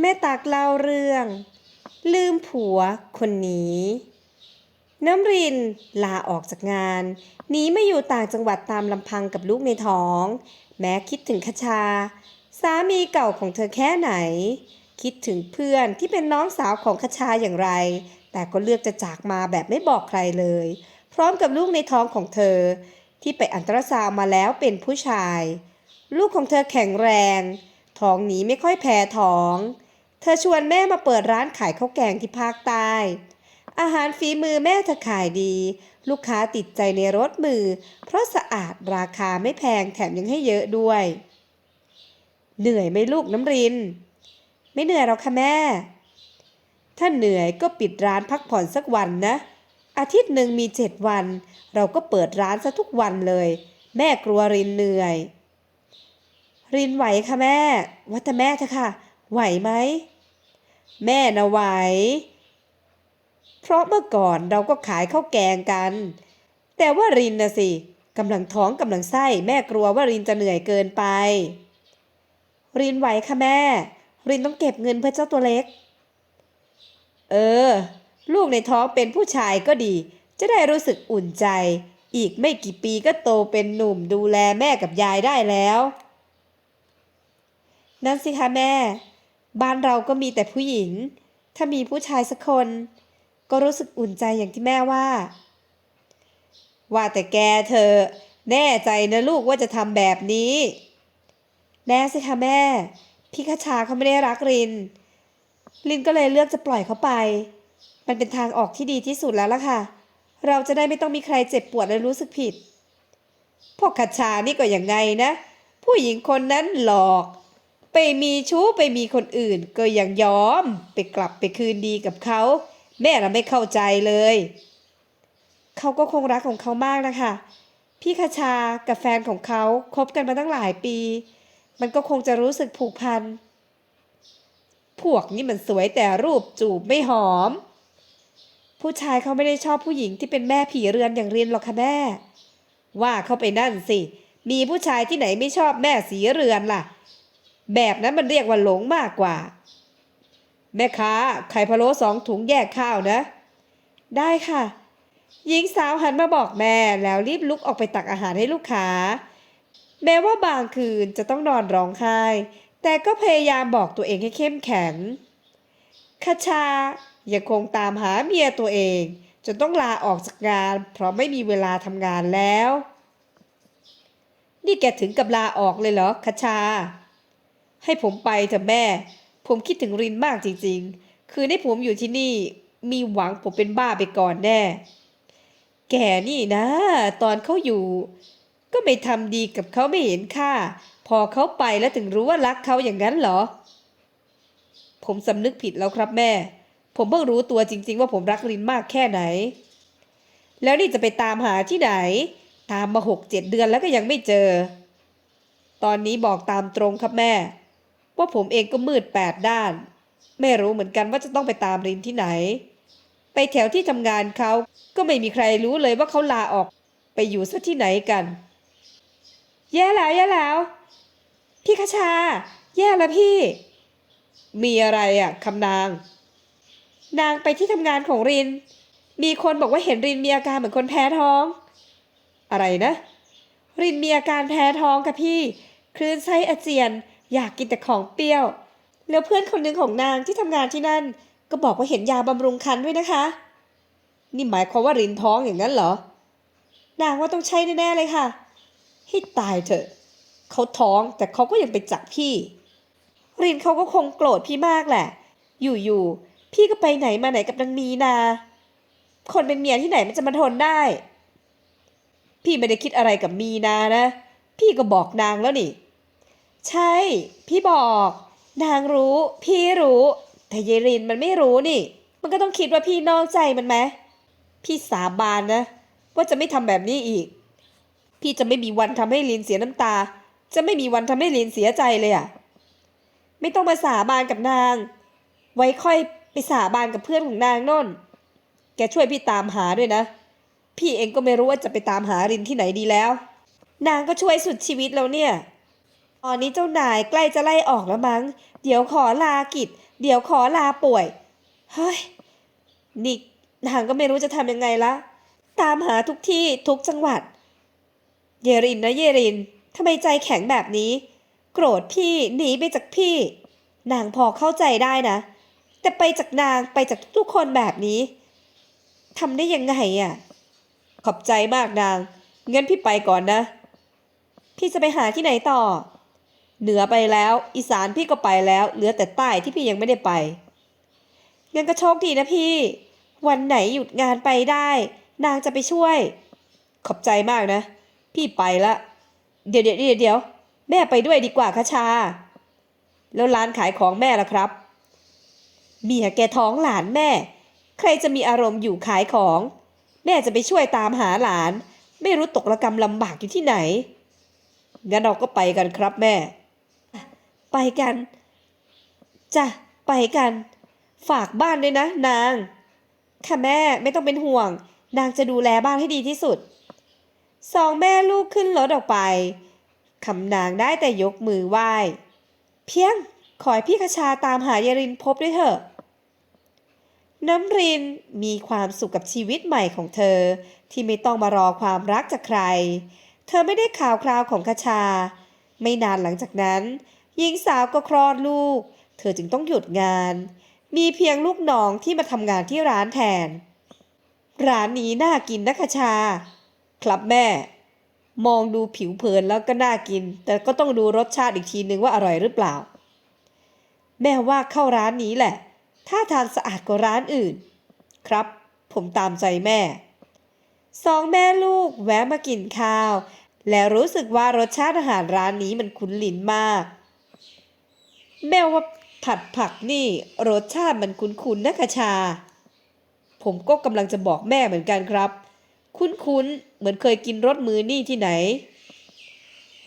แม่ตักเล่าเรื่อง ลืมผัวคนนี้ น้ำรินลาออกจากงานหนีมาอยู่ต่างจังหวัดตามลำพังกับลูกในท้อง แม้คิดถึงคชา สามีเก่าของเธอแค่ไหน คิดถึงเพื่อนที่เป็นน้องสาวของคชาอย่างไร แต่ก็เลือกจะจากมาแบบไม่บอกใครเลย พร้อมกับลูกในท้องของเธอ ที่ไปอันตราซาวมาแล้วเป็นผู้ชาย ลูกของเธอแข็งแรงท้องหนีไม่ค่อยแพ้ท้อง เธอชวนแม่มาเปิดร้านขายข้าวแกงที่ภาคใต้ อาหารฝีมือแม่เธอขายดี ลูกค้าติดใจในรสมือ เพราะสะอาดราคาไม่แพงแถมยังให้เยอะด้วย เหนื่อยไหมลูกน้ำริน ไม่เหนื่อยหรอกค่ะแม่ ถ้าเหนื่อยก็ปิดร้านพักผ่อนสักวันนะ อาทิตย์หนึ่งมีเจ็ดวัน เราก็เปิดร้านซะทุกวันเลย แม่กลัวรินเหนื่อย รินไหวค่ะแม่ว่าแต่แม่เถอะค่ะ ไหวไหม แม่นะไหว เพราะเมื่อก่อนเราก็ขายข้าวแกงกัน แต่ว่ารินนะสิกำลังท้องกำลังไส้แม่กลัวว่ารินจะเหนื่อยเกินไป รินไหวค่ะแม่ รินต้องเก็บเงินเพื่อเจ้าตัวเล็ก เออ ลูกในท้องเป็นผู้ชายก็ดี จะได้รู้สึกอุ่นใจ อีกไม่กี่ปีก็โตเป็นหนุ่มดูแลแม่กับยายได้แล้ว นั่นสิคะแม่ บ้านเราก็มีแต่ผู้หญิง ถ้ามีผู้ชายสักคน ก็รู้สึกอุ่นใจอย่างที่แม่ว่า ว่าแต่แกเธอ แน่ใจนะลูกว่าจะทำแบบนี้ แน่สิคะแม่ พี่คชาเขาไม่ได้รักรินลินก็เลยเลือกจะปล่อยเขาไป มันเป็นทางออกที่ดีที่สุดแล้วล่ะค่ะ เราจะได้ไม่ต้องมีใครเจ็บปวดและรู้สึกผิดพวกคชานี่ก็อย่างไงนะ ผู้หญิงคนนั้นหลอก ไปมีชู้ไปมีคนอื่น ก็ยังยอมไปกลับไปคืนดีกับเขาแม่เราไม่เข้าใจเลย เขาก็คงรักของเขามากนะคะ พี่คชากับแฟนของเขาคบกันมาตั้งหลายปี มันก็คงจะรู้สึกผูกพัน พวกนี้มันสวยแต่รูปจูบไม่หอม ผู้ชายเขาไม่ได้ชอบผู้หญิงที่เป็นแม่ผีเรือนอย่างเรียนหรอกค่ะแม่ ว่าเข้าไปนั่นสิ มีผู้ชายที่ไหนไม่ชอบแม่สีเรือนล่ะ แบบนั้นมันเรียกว่าหลงมากกว่า แม่ค้าไข่พะโล้สองถุงแยกข้าวนะ ได้ค่ะ หญิงสาวหันมาบอกแม่แล้วรีบลุกออกไปตักอาหารให้ลูกค้า แม้ว่าบางคืนจะต้องนอนร้องไห้ แต่ก็พยายามบอกตัวเองให้เข้มแข็งคชายังคงตามหาเมียตัวเอง จนต้องลาออกจากงาน เพราะไม่มีเวลาทำงานแล้ว นี่แกถึงกับลาออกเลยเหรอคชา ให้ผมไปเถอะแม่ ผมคิดถึงรินมากจริง ๆ คือให้ผมอยู่ที่นี่มีหวังผมเป็นบ้าไปก่อนแน่ แกนี่นะ ตอนเขาอยู่ ก็ไม่ทำดีกับเขาไม่เห็นค่า พอเขาไปแล้วถึงรู้ว่ารักเขาอย่างนั้นเหรอ ผมสำนึกผิดแล้วครับแม่ ผมเพิ่งรู้ตัวจริง ๆ ว่าผมรักรินมากแค่ไหน แล้วนี่จะไปตามหาที่ไหน ตามมาหกเจ็ดเดือนแล้วก็ยังไม่เจอ ตอนนี้บอกตามตรงครับแม่ ว่าผมเองก็มืดแปดด้าน ไม่รู้เหมือนกันว่าจะต้องไปตามรินที่ไหน ไปแถวที่ทำงานเขาก็ไม่มีใครรู้เลยว่าเขาลาออกไปอยู่ซะที่ไหนกัน แย่แล้วแย่แล้ว พี่คชา แย่แล้วพี่ มีอะไรอะคำนาง นางไปที่ทำงานของริน มีคนบอกว่าเห็นรินมีอาการเหมือนคนแพ้ท้อง อะไรนะ รินมีอาการแพ้ท้องค่ะพี่ คลื่นไส้อาเจียน อยากกินแต่ของเปรี้ยว แล้วเพื่อนคนหนึ่งของนางที่ทำงานที่นั่น ก็บอกว่าเห็นยาบำรุงคันด้วยนะคะ นี่หมายความว่ารินท้องอย่างนั้นเหรอ นางว่าต้องใช่แน่ๆเลยค่ะให้ตายเถอะ เขาท้องแต่เขาก็ยังไปจับพี่ รินเขาก็คงโกรธพี่มากแหละ อยู่ๆพี่ก็ไปไหนมาไหนกับนางมีนา คนเป็นเมียที่ไหนมันจะมาทนได้ พี่ไม่ได้คิดอะไรกับมีนานะ พี่ก็บอกนางแล้วนี่ ใช่ พี่บอก นางรู้ พี่รู้ แต่เยรินมันไม่รู้นี่ มันก็ต้องคิดว่าพี่นอกใจมันไหมพี่สาบานนะ ว่าจะไม่ทำแบบนี้อีก พี่จะไม่มีวันทำให้ลินเสียน้ำตา จะไม่มีวันทำให้ลินเสียใจเลยอะไม่ต้องมาสาบานกับนาง ไว้ค่อยไปสาบานกับเพื่อนของนางโน่น แกช่วยพี่ตามหาด้วยนะ พี่เองก็ไม่รู้ว่าจะไปตามหารินที่ไหนดีแล้ว นางก็ช่วยสุดชีวิตแล้วเนี่ย ตอนนี้เจ้านายใกล้จะไล่ออกแล้วมั้ง เดี๋ยวขอลากิจ เดี๋ยวขอลาป่วย เฮ้ย นี่นางก็ไม่รู้จะทำยังไงละ ตามหาทุกที่ทุกจังหวัด เยรินนะเยริน ทำไมใจแข็งแบบนี้ โกรธพี่หนีไปจากพี่ นางพอเข้าใจได้นะ แต่ไปจากนางไปจากทุกคนแบบนี้ทำได้ยังไงอะ ขอบใจมากนาง งั้นพี่ไปก่อนนะ พี่จะไปหาที่ไหนต่อ เหนือไปแล้ว อีสานพี่ก็ไปแล้ว เหลือแต่ใต้ที่พี่ยังไม่ได้ไปงั้นก็โชคดีนะพี่ วันไหนหยุดงานไปได้ นางจะไปช่วย ขอบใจมากนะ พี่ไปละ เดี๋ยวเดี๋ยวเดี๋ยวเดี๋ยวแม่ไปด้วยดีกว่าคะชา แล้วร้านขายของแม่ล่ะครับ เมียแกท้องหลานแม่ ใครจะมีอารมณ์อยู่ขายของ แม่จะไปช่วยตามหาหลาน ไม่รู้ตกระกรรมลำบากอยู่ที่ไหนงั้นเราก็ไปกันครับแม่ ไปกันจ้ะไปกัน ฝากบ้านด้วยนะ นาง ค่ะแม่ไม่ต้องเป็นห่วง นางจะดูแลบ้านให้ดีที่สุด สองแม่ลูกขึ้นรถออกไปคำนางได้แต่ยกมือไหว้ เพียงขอให้พี่คชาตามหายายรินพบด้วยเถอะ น้ำรินมีความสุขกับชีวิตใหม่ของเธอ ที่ไม่ต้องมารอความรักจากใคร เธอไม่ได้ข่าวคราวของคชา ไม่นานหลังจากนั้น หญิงสาวก็คลอดลูก เธอจึงต้องหยุดงาน มีเพียงลูกน้องที่มาทำงานที่ร้านแทน ร้านนี้น่ากินนะคชา ครับแม่ มองดูผิวเผินแล้วก็น่ากิน แต่ก็ต้องดูรสชาติอีกทีนึงว่าอร่อยหรือเปล่า แม่ว่าเข้าร้านนี้แหละ ถ้าทานสะอาดกว่าร้านอื่น ครับ ผมตามใจแม่ สองแม่ลูกแวะมากินข้าว และรู้สึกว่ารสชาติอาหารร้านนี้มันคุ้นลิ้นมาก แม่ว่าผัดผักนี่รสชาติมันคุ้นๆนะคะชา ผมก็กำลังจะบอกแม่เหมือนกันครับ คุ้นๆเหมือนเคยกินรสมือนี่ที่ไหน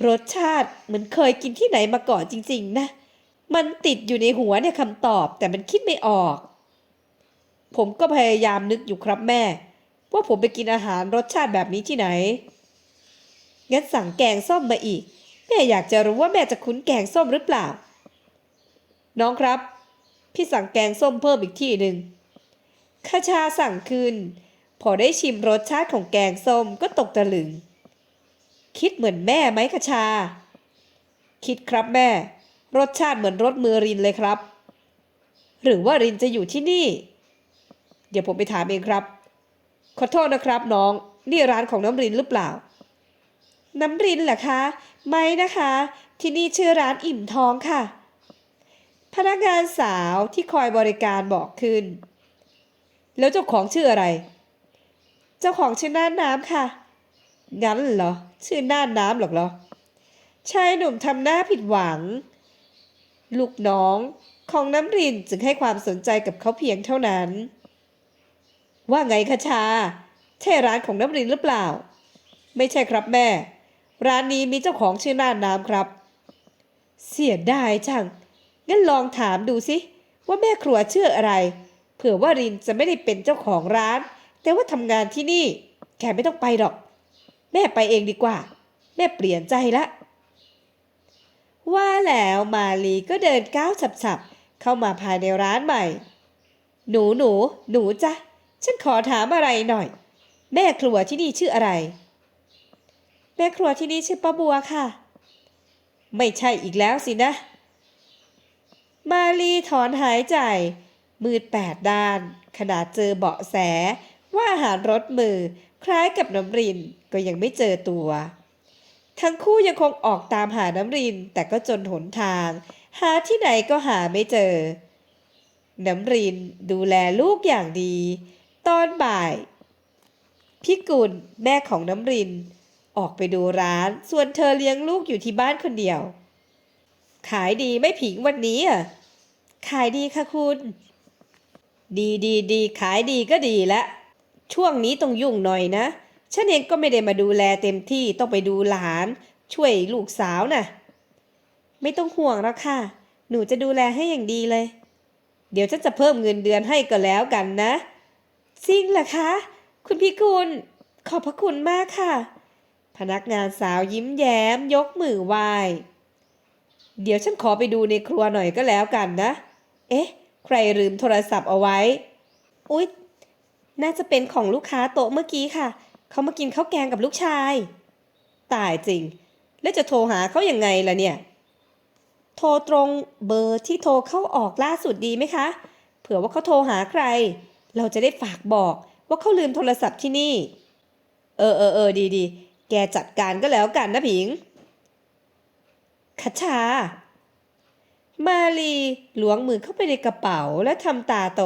รสชาติเหมือนเคยกินที่ไหนมาก่อนจริง ๆ นะ มันติดอยู่ในหัวเนี่ยคำตอบแต่มันคิดไม่ออก ผมก็พยายามนึกอยู่ครับแม่ ว่าผมไปกินอาหารรสชาติแบบนี้ที่ไหนงั้นสั่งแกงส้มมาอีก แม่อยากจะรู้ว่าแม่จะคุ้นแกงส้มหรือเปล่า น้องครับ พี่สั่งแกงส้มเพิ่มอีกที่หนึ่งข้าชาสั่งคืน พอได้ชิมรสชาติของแกงส้มก็ตกตะลึง คิดเหมือนแม่ไหมข้าชา คิดครับแม่ รสชาติเหมือนรสมือรินเลยครับ หรือว่ารินจะอยู่ที่นี่ เดี๋ยวผมไปถามเองครับ ขอโทษนะครับน้อง นี่ร้านของน้ำรินหรือเปล่า น้ำรินเหรอคะ ไม่นะคะ ที่นี่ชื่อร้านอิ่มท้องค่ะ พนักงานสาวที่คอยบริการบอกขึ้น แล้วเจ้าของชื่ออะไร เจ้าของชื่อน่านน้ำค่ะ งั้นเหรอ ชื่อน่านน้ำหรอกเหรอ ชายหนุ่มทำหน้าผิดหวัง ลูกน้องของน้ำรินจึงให้ความสนใจกับเขาเพียงเท่านั้น ว่าไงคะชา ใช่ร้านของน้ำรินหรือเปล่า ไม่ใช่ครับแม่ ร้านนี้มีเจ้าของชื่อน่านน้ำครับ เสียดายจัง งั้นลองถามดูสิว่าแม่ครัวเชื่ออะไร เผื่อว่ารินจะไม่ได้เป็นเจ้าของร้าน แต่ว่าทำงานที่นี่ แกไม่ต้องไปหรอก แม่ไปเองดีกว่า แม่เปลี่ยนใจละ ว่าแล้วมาลีก็เดินก้าวฉับๆ เข้ามาภายในร้านใหม่ หนูหนู หนูจ้ะฉันขอถามอะไรหน่อย แม่ครัวที่นี่ชื่ออะไร แม่ครัวที่นี่ชื่อป้าบัวค่ะ ไม่ใช่อีกแล้วสินะ มาลีถอนหายใจ มืดแปดด้านขนาดเจอเบาะแสว่าอาหารรถมือ คล้ายกับน้ำรินก็ยังไม่เจอตัว ทั้งคู่ยังคงออกตามหาน้ำรินแต่ก็จนหนทาง หาที่ไหนก็หาไม่เจอ น้ำรินดูแลลูกอย่างดี ตอนบ่าย พี่กุลแม่ของน้ำริน ออกไปดูร้าน ส่วนเธอเลี้ยงลูกอยู่ที่บ้านคนเดียว ขายดีไม่ผิงวันนี้อะ ขายดีค่ะคุณ ดีดีดีขายดีก็ดีละ ช่วงนี้ต้องยุ่งหน่อยนะ ฉันเองก็ไม่ได้มาดูแลเต็มที่ต้องไปดูหลาน ช่วยลูกสาวน่ะ ไม่ต้องห่วงแล้วค่ะ หนูจะดูแลให้อย่างดีเลย เดี๋ยวฉันจะเพิ่มเงินเดือนให้ก็แล้วกันนะจริงเหรอคะ คุณพี่คุณขอบพระคุณมากค่ะ พนักงานสาวยิ้มแย้มยกมือไหว้เดี๋ยวฉันขอไปดูในครัวหน่อยก็แล้วกันนะ เอ๊ะ ใครลืมโทรศัพท์เอาไว้ อุ๊ย น่าจะเป็นของลูกค้าโต๊ะเมื่อกี้ค่ะ เขามากินข้าวแกงกับลูกชาย ตายจริง แล้วจะโทรหาเขายังไงล่ะเนี่ย โทรตรงเบอร์ที่โทรเข้าออกล่าสุดดีไหมคะ เผื่อว่าเขาโทรหาใคร เราจะได้ฝากบอกว่าเขาลืมโทรศัพท์ที่นี่ เออเออเออดีดีแกจัดการก็แล้วกันนะผิงคัชชา มาลีหลวงมือเข้าไปในกระเป๋าและทำตาโต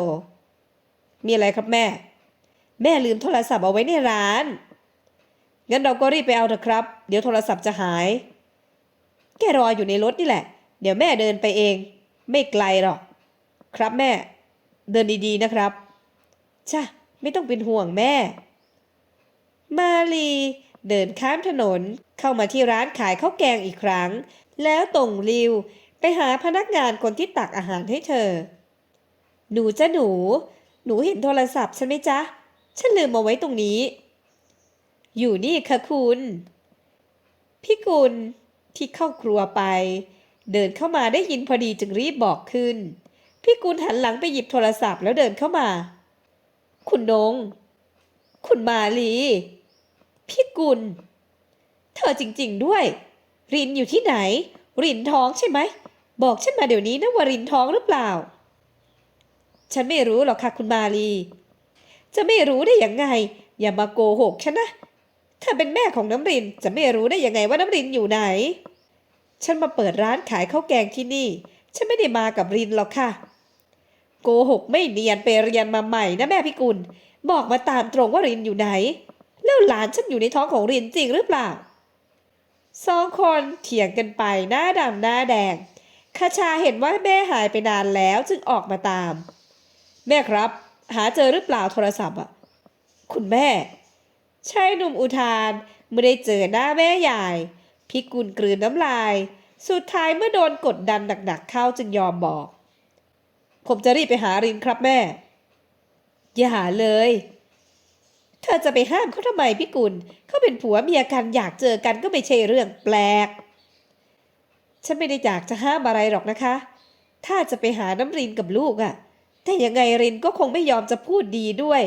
มีอะไรครับแม่ แม่ลืมโทรศัพท์เอาไว้ในร้าน งั้นเราก็รีบไปเอาเถอะครับ เดี๋ยวโทรศัพท์จะหาย แกรออยู่ในรถนี่แหละ เดี๋ยวแม่เดินไปเอง ไม่ไกลหรอก ครับแม่ เดินดีๆนะครับจ้ะไม่ต้องเป็นห่วงแม่ มาลีเดินข้ามถนนเข้ามาที่ร้านขายข้าวแกงอีกครั้ง แล้วตรงริว ไปหาพนักงานคนที่ตักอาหารให้เธอ หนูจ้ะหนู หนูเห็นโทรศัพท์ใช่ไหมจ๊ะ ฉันลืมเอาไว้ตรงนี้ อยู่นี่ค่ะคุณ พี่กุลที่เข้าครัวไป เดินเข้ามาได้ยินพอดีจึงรีบบอกขึ้น พี่กุลหันหลังไปหยิบโทรศัพท์แล้วเดินเข้ามา คุณนง คุณมาลี พี่กุล เธอจริง ๆด้วย รินอยู่ที่ไหน รินท้องใช่ไหม บอกฉันมาเดี๋ยวนี้นะวารินท้องหรือเปล่า ฉันไม่รู้หรอกค่ะคุณมาลี จะไม่รู้ได้ยังไง อย่ามาโกหกฉันนะ ถ้าเป็นแม่ของน้ำรินจะไม่รู้ได้ยังไงว่าน้ำรินอยู่ไหน ฉันมาเปิดร้านขายข้าวแกงที่นี่ ฉันไม่ได้มากับรินหรอกค่ะ โกหกไม่เนียนไปเรียนมาใหม่นะแม่พิกุล บอกมาตามตรงว่ารินอยู่ไหน แล้วหลานฉันอยู่ในท้องของรินจริงหรือเปล่าสองคนเถียงกันไปหน้าดำหน้าแดง คาชาเห็นว่าแม่หายไปนานแล้วจึงออกมาตาม แม่ครับ หาเจอหรือเปล่าโทรศัพท์อะ คุณแม่ชายหนุ่มอุทานเมื่อได้เจอหน้าแม่ใหญ่พิกุลกลืนน้ำลาย สุดท้ายเมื่อโดนกดดันหนักๆเข้าจึงยอมบอก ผมจะรีบไปหารินครับแม่ อย่าหาเลย เธอจะไปห้ามเขาทำไมพิกุลเขาเป็นผัวเมียกันอยากเจอกันก็ไม่ใช่เรื่องแปลก ฉันไม่ได้อยากจะห้ามอะไรหรอกนะคะ ถ้าจะไปหาน้ำรินกับลูกอะ่ะ แต่ยังไงรินก็คงไม่ยอมจะพูดดีด้วย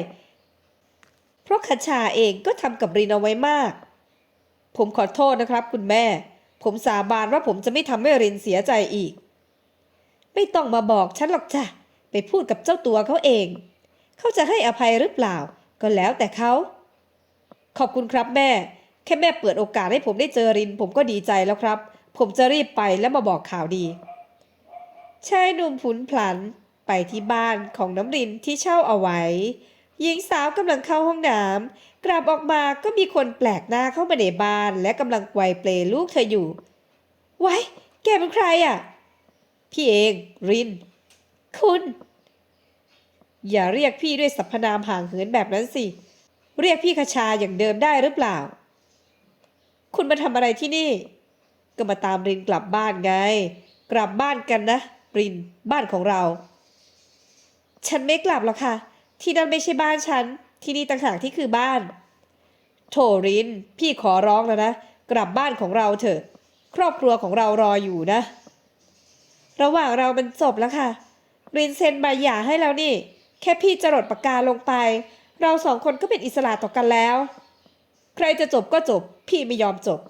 เพราะคชาเองก็ทำกับรินเอาไว้มาก ผมขอโทษนะครับ คุณแม่ ผมสาบานว่าผมจะไม่ทำให้รินเสียใจอีก ไม่ต้องมาบอกฉันหรอกจ้ะ ไปพูดกับเจ้าตัวเขาเอง เขาจะให้อภัยหรือเปล่า ก็แล้วแต่เขา ขอบคุณครับแม่ แค่แม่เปิดโอกาสให้ผมได้เจอริน ผมก็ดีใจแล้วครับ ผมจะรีบไปแล้วมาบอกข่าวดีชายหนุ่มผุนพลันไปที่บ้านของน้ำรินที่เช่าเอาไว้ หญิงสาวกำลังเข้าห้องน้ำกลับออกมาก็มีคนแปลกหน้าเข้ามาในบ้าน และกำลังไกวเปลลูกเธออยู่ ไว้ แกเป็นใครอะ พี่เอง ริน คุณ อย่าเรียกพี่ด้วยสรรพนามห่างเหินแบบนั้นสิ เรียกพี่คชาอย่างเดิมได้หรือเปล่า คุณมาทำอะไรที่นี่ ก็มาตามรินกลับบ้านไง กลับบ้านกันนะรินบ้านของเรา ฉันไม่กลับหรอกค่ะ ที่นั่นไม่ใช่บ้านฉัน ที่นี่ต่างหากที่คือบ้าน โถริน พี่ขอร้องแล้วนะ กลับบ้านของเราเถอะ ครอบครัวของเรารออยู่นะ ระหว่างเรามันจบแล้วค่ะ รินเซ็นใบหย่าให้แล้วนี่ แค่พี่จะหลดปากกาลงไป เราสองคนก็เป็นอิสระต่อกันแล้ว ใครจะจบก็จบ พี่ไม่ยอมจบ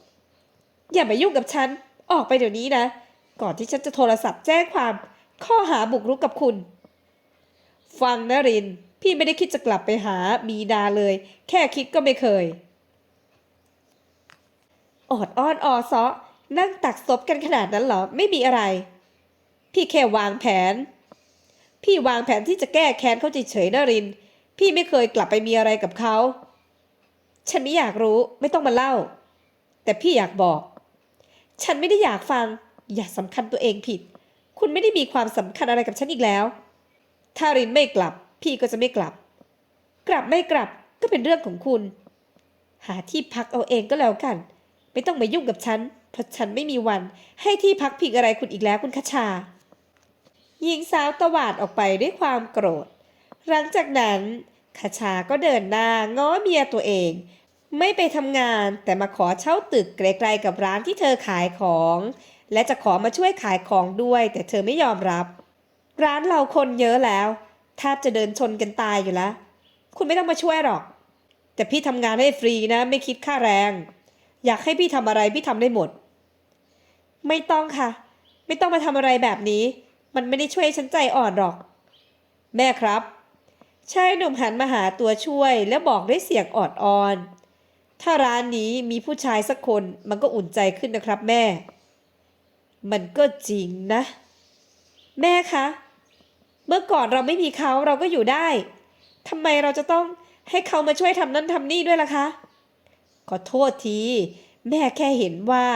อย่ามายุ่งกับฉัน ออกไปเดี๋ยวนี้นะ ก่อนที่ฉันจะโทรศัพท์แจ้งความ ข้อหาบุกรุกกับคุณ ฟังนะริน พี่ไม่ได้คิดจะกลับไปหามีนาเลย แค่คิดก็ไม่เคย ออดอ้อนออซอนั่งตักซบกันขนาดนั้นเหรอ ไม่มีอะไร พี่แค่วางแผน พี่วางแผนที่จะแก้แค้นเขาเฉยๆนะริน พี่ไม่เคยกลับไปมีอะไรกับเขา ฉันไม่อยากรู้ ไม่ต้องมาเล่า แต่พี่อยากบอก ฉันไม่ได้อยากฟัง อย่าสำคัญตัวเองผิด คุณไม่ได้มีความสำคัญอะไรกับฉันอีกแล้ว ถ้ารินไม่กลับ พี่ก็จะไม่กลับ กลับไม่กลับก็เป็นเรื่องของคุณ หาที่พักเอาเองก็แล้วกัน ไม่ต้องมายุ่งกับฉัน เพราะฉันไม่มีวัน ให้ที่พักพิงอะไรคุณอีกแล้วคุณคชา หญิงสาวตวาดออกไปด้วยความโกรธ หลังจากนั้นคชาก็เดินหน้าง้อเมียตัวเอง ไม่ไปทำงานแต่มาขอเช่าตึกไกลๆกับร้านที่เธอขายของ และจะขอมาช่วยขายของด้วย แต่เธอไม่ยอมรับ ร้านเราคนเยอะแล้วแทบจะเดินชนกันตายอยู่แล้ว คุณไม่ต้องมาช่วยหรอก แต่พี่ทำงานให้ฟรีนะ ไม่คิดค่าแรง อยากให้พี่ทำอะไรพี่ทำได้หมด ไม่ต้องค่ะ ไม่ต้องมาทำอะไรแบบนี้ มันไม่ได้ช่วยให้ฉันใจอ่อนหรอก แม่ครับชายหนุ่มหันมาหาตัวช่วยแล้วบอกด้วยเสียงออดอ่อน ถ้าร้านนี้มีผู้ชายสักคนมันก็อุ่นใจขึ้นนะครับแม่ มันก็จริงนะ แม่คะ เมื่อก่อนเราไม่มีเขาเราก็อยู่ได้ทำไมเราจะต้องให้เขามาช่วยทำนั่นทำนี่ด้วยล่ะคะ ขอโทษที แม่แค่เห็นว่า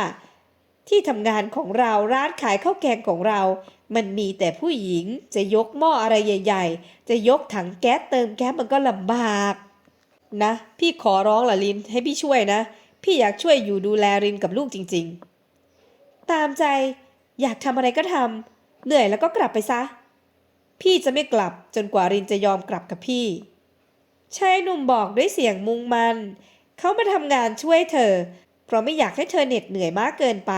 ที่ทำงานของเราร้านขายข้าวแกงของเรา มันมีแต่ผู้หญิงจะยกหม้ออะไรใหญ่ ๆ จะยกถังแก๊สเติมแก๊สมันก็ลำบาก นะ พี่ขอร้องล่ะลินให้พี่ช่วยนะ พี่อยากช่วยอยู่ดูแลรินกับลูกจริง ๆ ตามใจอยากทำอะไรก็ทำเหนื่อยแล้วก็กลับไปซะ พี่จะไม่กลับจนกว่ารินจะยอมกลับกับพี่ชายหนุ่มบอกด้วยเสียงมุงมัน เขามาทำงานช่วยเธอ เพราะไม่อยากให้เธอเหน็ดเหนื่อยมากเกินไป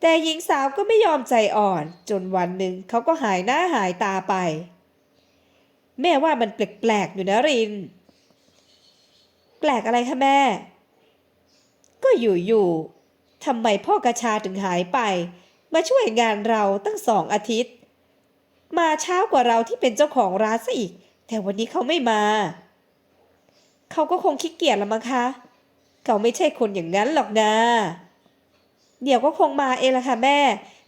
แต่หญิงสาวก็ไม่ยอมใจอ่อน จนวันหนึ่งเขาก็หายหน้าหายตาไป แม่ว่ามันแปลกๆอยู่นะริน ลกอะไรคะแม่ ก็อยู่ๆทำไมพ่อกระชาถึงหายไป มาช่วยงานเราตั้งสองอาทิตย์ มาเช้ากว่าเราที่เป็นเจ้าของร้านซะอีก แต่วันนี้เขาไม่มา เขาก็คงขี้เกียจละมั้งคะ เขาไม่ใช่คนอย่างนั้นหรอกนะ เดี๋ยวก็คงมาเองละค่ะแม่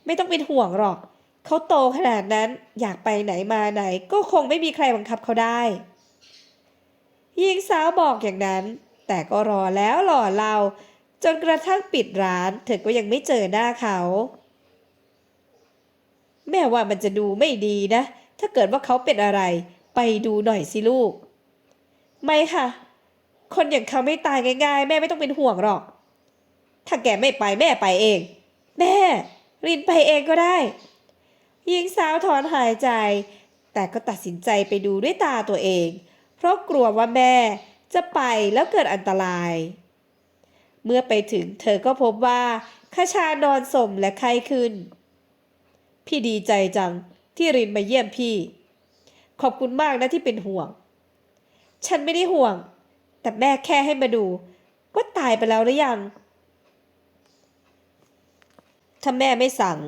ไม่ต้องเป็นห่วงหรอก เขาโตขนาดนั้นอยากไปไหนมาไหน ก็คงไม่มีใครบังคับเขาได้ หญิงสาวบอกอย่างนั้น แต่ก็รอแล้วรอเล่าจนกระทั่งปิดร้านเธอก็ยังไม่เจอหน้าเขา แม่ว่ามันจะดูไม่ดีนะ ถ้าเกิดว่าเขาเป็นอะไร ไปดูหน่อยสิลูก ไม่ค่ะ คนอย่างเขาไม่ตายง่ายๆ แม่ไม่ต้องเป็นห่วงหรอก ถ้าแกไม่ไปแม่ไปเอง แม่ รินไปเองก็ได้หญิงสาวถอนหายใจ แต่ก็ตัดสินใจไปดูด้วยตาตัวเอง เพราะกลัวว่าแม่จะไปแล้วเกิดอันตราย เมื่อไปถึงเธอก็พบว่าคชานอนสมและไข้ขึ้น พี่ดีใจจังที่รินมาเยี่ยมพี่ ขอบคุณมากนะที่เป็นห่วง ฉันไม่ได้ห่วง แต่แม่แค่ให้มาดู ว่าตายไปแล้วหรือยัง ถ้าแม่ไม่สั่ง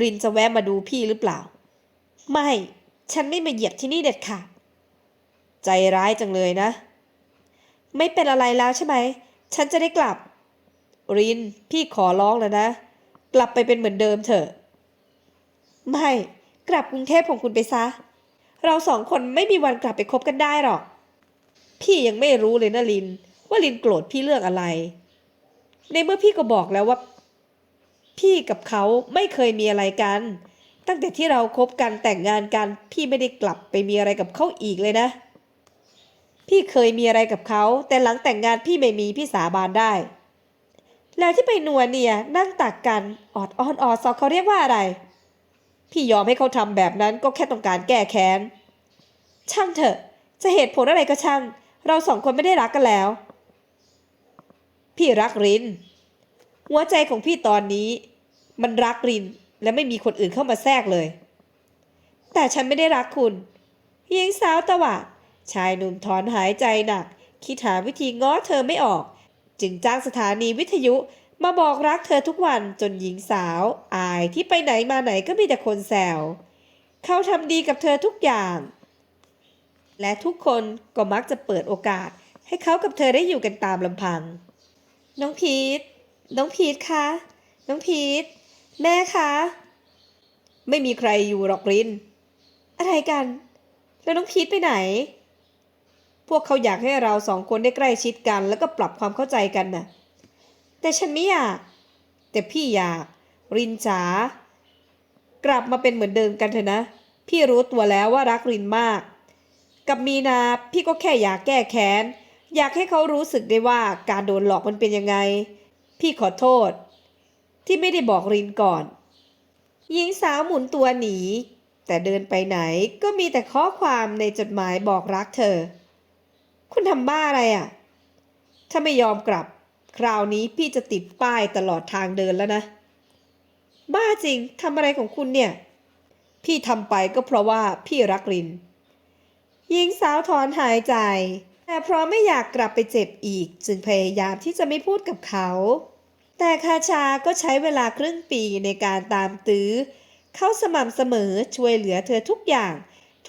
รินจะแวะมาดูพี่หรือเปล่า ไม่ ฉันไม่มาเหยียบที่นี่เด็ดขาด ใจร้ายจังเลยนะ ไม่เป็นอะไรแล้วใช่ไหม ฉันจะได้กลับ ริน พี่ขอร้องแล้วนะ กลับไปเป็นเหมือนเดิมเถอะ ไม่ กลับกรุงเทพของคุณไปซะ เราสองคนไม่มีวันกลับไปคบกันได้หรอก พี่ยังไม่รู้เลยนะลิน ว่าลินโกรธพี่เรื่องอะไร ในเมื่อพี่ก็บอกแล้วว่า พี่กับเขาไม่เคยมีอะไรกันตั้งแต่ที่เราคบกันแต่งงานกัน พี่ไม่ได้กลับไปมีอะไรกับเขาอีกเลยนะ พี่เคยมีอะไรกับเขา แต่หลังแต่งงานพี่ไม่มีพี่สาบานได้ แล้วที่ไปนัวเนี่ยนั่งตักกันออดอ้อนออดซอกเขาเรียกว่าอะไร พี่ยอมให้เขาทำแบบนั้นก็แค่ต้องการแก้แค้น ช่างเถอะ จะเหตุผลอะไรก็ช่าง เราสองคนไม่ได้รักกันแล้ว พี่รักริน หัวใจของพี่ตอนนี้ มันรักรินและไม่มีคนอื่นเข้ามาแทรกเลย แต่ฉันไม่ได้รักคุณหญิงสาวตะวาด ชายหนุ่มถอนหายใจหนัก คิดหาวิธีง้อเธอไม่ออก จึงจ้างสถานีวิทยุมาบอกรักเธอทุกวันจนหญิงสาว อายที่ไปไหนมาไหนก็มีแต่คนแซวเขาทำดีกับเธอทุกอย่าง และทุกคนก็มักจะเปิดโอกาส ให้เขากับเธอได้อยู่กันตามลำพัง น้องพีทน้องพีทคะ น้องพีทแม่คะ ไม่มีใครอยู่หรอกริน อะไรกัน แล้วน้องพีทไปไหน พวกเขาอยากให้เราสองคนได้ใกล้ชิดกัน แล้วก็ปรับความเข้าใจกันน่ะ แต่ฉันไม่อยาก แต่พี่อยาก รินจ๋ากลับมาเป็นเหมือนเดิมกันเถอะนะ พี่รู้ตัวแล้วว่ารักรินมาก กับมีนาพี่ก็แค่อยากแก้แค้น อยากให้เขารู้สึกได้ว่าการโดนหลอกมันเป็นยังไง พี่ขอโทษ ที่ไม่ได้บอกรินก่อน หญิงสาวหมุนตัวหนี แต่เดินไปไหนก็มีแต่ข้อความในจดหมายบอกรักเธอ คุณทำบ้าอะไรอะ ถ้าไม่ยอมกลับ คราวนี้พี่จะติดป้ายตลอดทางเดินแล้วนะ บ้าจริงทำอะไรของคุณเนี่ย พี่ทำไปก็เพราะว่าพี่รักรินหญิงสาวถอนหายใจ แต่เพราะไม่อยากกลับไปเจ็บอีก จึงพยายามที่จะไม่พูดกับเขา แต่คาชาก็ใช้เวลาครึ่งปีในการตามตื้อ เขาสม่ำเสมอช่วยเหลือเธอทุกอย่าง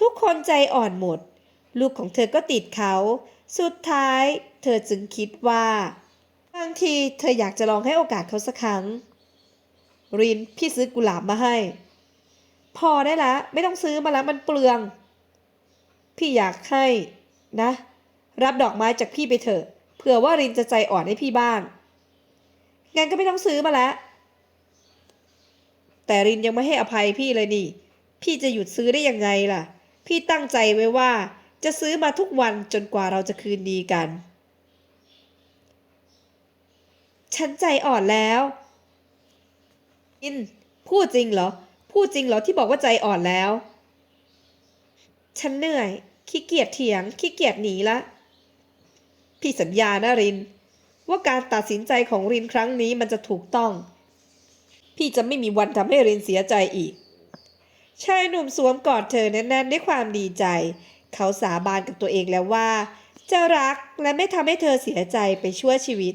ทุกคนใจอ่อนหมด ลูกของเธอก็ติดเขา สุดท้าย เธอจึงคิดว่า บางทีเธออยากจะลองให้โอกาสเขาสักครั้ง รินพี่ซื้อกุหลาบมาให้ พอได้ละไม่ต้องซื้อมาล้วมันเปลือง พี่อยากให้นะ รับดอกไม้จากพี่ไปเถอะเผื่อว่ารินจะใจอ่อนให้พี่บ้าง งั้นก็ไม่ต้องซื้อมาล้วแต่รินยังไม่ให้อภัยพี่เลยนี่ พี่จะหยุดซื้อได้ยังไงล่ะ พี่ตั้งใจไว้ว่า จะซื้อมาทุกวันจนกว่าเราจะคืนดีกัน ฉันใจอ่อนแล้ว อิน พูดจริงเหรอ พูดจริงเหรอที่บอกว่าใจอ่อนแล้ว ฉันเหนื่อย ขี้เกียจเถียง ขี้เกียจหนีละ พี่สัญญานะริน ว่าการตัดสินใจของรินครั้งนี้มันจะถูกต้อง พี่จะไม่มีวันทำให้รินเสียใจอีกชายหนุ่มสวมกอดเธอแน่นๆด้วยความดีใจ เขาสาบานกับตัวเองแล้วว่า จะรักและไม่ทำให้เธอเสียใจไปชั่วชีวิต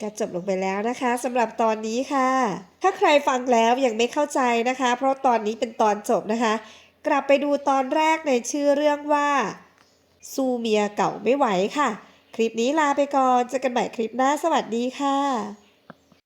ก็จบลงไปแล้วนะคะสำหรับตอนนี้ค่ะ ถ้าใครฟังแล้วยังไม่เข้าใจนะคะ เพราะตอนนี้เป็นตอนจบนะคะ กลับไปดูตอนแรกในชื่อเรื่องว่าสู้เมียเก่าไม่ไหวค่ะ คลิปนี้ลาไปก่อนเจอกันใหม่คลิปหน้าสวัสดีค่ะ